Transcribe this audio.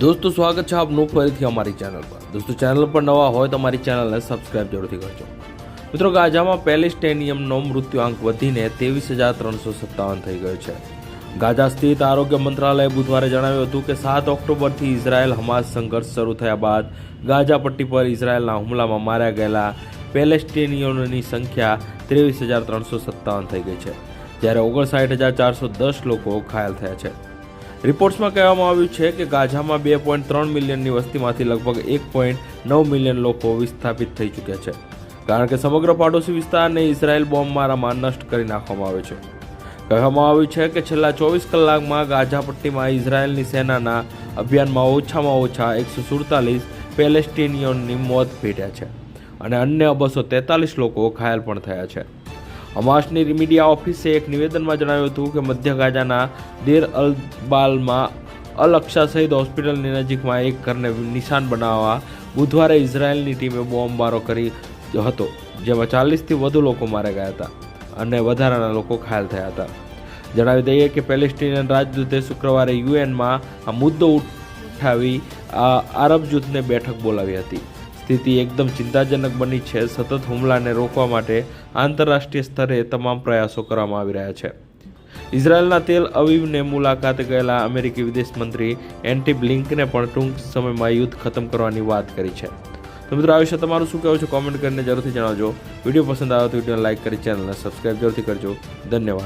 દોસ્તો, સ્વાગત છે આપનું ફરીથી અમારી ચેનલ પર. દોસ્તો ચેનલ પર નવા હોય તો અમારી ચેનલને સબસ્ક્રાઇબ જરૂરથી કરજો. મિત્રો, ગાઝામાં પેલેસ્ટેનિયમનો મૃત્યુઆંક વધીને ત્રેવીસ હજાર ત્રણસો સત્તાવન થઈ ગયો છે. ગાઝા સ્થિત આરોગ્ય મંત્રાલયે બુધવારે જણાવ્યું હતું કે સાત ઓક્ટોબરથી ઇઝરાયલ હમાસ સંઘર્ષ શરૂ થયા બાદ ગાઝા પટ્ટી પર ઇઝરાયલના હુમલામાં માર્યા ગયેલા પેલેસ્ટેનિયનોની સંખ્યા ત્રેવીસ હજાર ત્રણસો સત્તાવન થઈ ગઈ છે, જ્યારે ઓગણસાઠ હજાર ચારસો દસ લોકો ઘાયલ થયા છે. રિપોર્ટ્સમાં કહેવામાં આવ્યું છે કે ગાઝામાં બે પોઈન્ટ ત્રણ મિલિયનની વસ્તીમાંથી લગભગ એક પોઈન્ટ નવ મિલિયન લોકો વિસ્થાપિત થઈ ચૂક્યા છે. કારણ કે સમગ્ર પાડોશી વિસ્તારને ઇઝરાયલ બોમ્બમારામાં નષ્ટ કરી નાખવામાં આવે છે. કહેવામાં આવ્યું છે કે છેલ્લા ચોવીસ કલાકમાં ગાઝા પટ્ટીમાં ઇઝરાયેલની સેનાના અભિયાનમાં ઓછામાં ઓછા એકસો સુડતાલીસ પેલેસ્ટિનિયનની મોત ભેટ્યા છે. અને અન્ય બસો તેતાલીસ લોકો ઘાયલ પણ થયા છે. હમાસની મીડિયા ઓફિસે એક નિવેદનમાં જણાવ્યું હતું કે મધ્ય ગાઝાના દેર અલ બાલમાં અલ અક્ષા સહિત હોસ્પિટલની નજીકમાં એક ઘરને નિશાન બનાવવા બુધવારે ઇઝરાયલની ટીમે બોમ્બમારો કરી હતો, જેમાં ચાલીસથી વધુ લોકો માર્યા ગયા હતા અને વધારાના લોકો ઘાયલ થયા હતા. જણાવી દઈએ કે પેલેસ્ટિનિયન રાજદૂતે શુક્રવારે યુએનમાં આ મુદ્દો ઉઠાવી આ આરબ જૂથને બેઠક બોલાવી હતી. સ્થિતિ એકદમ ચિંતાજનક બની છે. સતત હુમલાને રોકવા માટે આંતરરાષ્ટ્રીય સ્તરે તમામ પ્રયાસો કરવામાં આવી રહ્યા છે. ઇઝરાયલના તેલ અવીવને મુલાકાતે ગયેલા અમેરિકી વિદેશ મંત્રી એન્ટી બ્લિંકને પણ ટૂંક સમયમાં યુદ્ધ ખતમ કરવાની વાત કરી છે. તો મિત્રો, આ વિશે તમારું શું કહેવું છે? કોમેન્ટ કરીને જરૂરથી જણાવજો. વીડિયો પસંદ આવે તો વિડીયોને લાઇક કરી, ચેનલને સબસ્ક્રાઈબ જરૂરથી કરજો. ધન્યવાદ.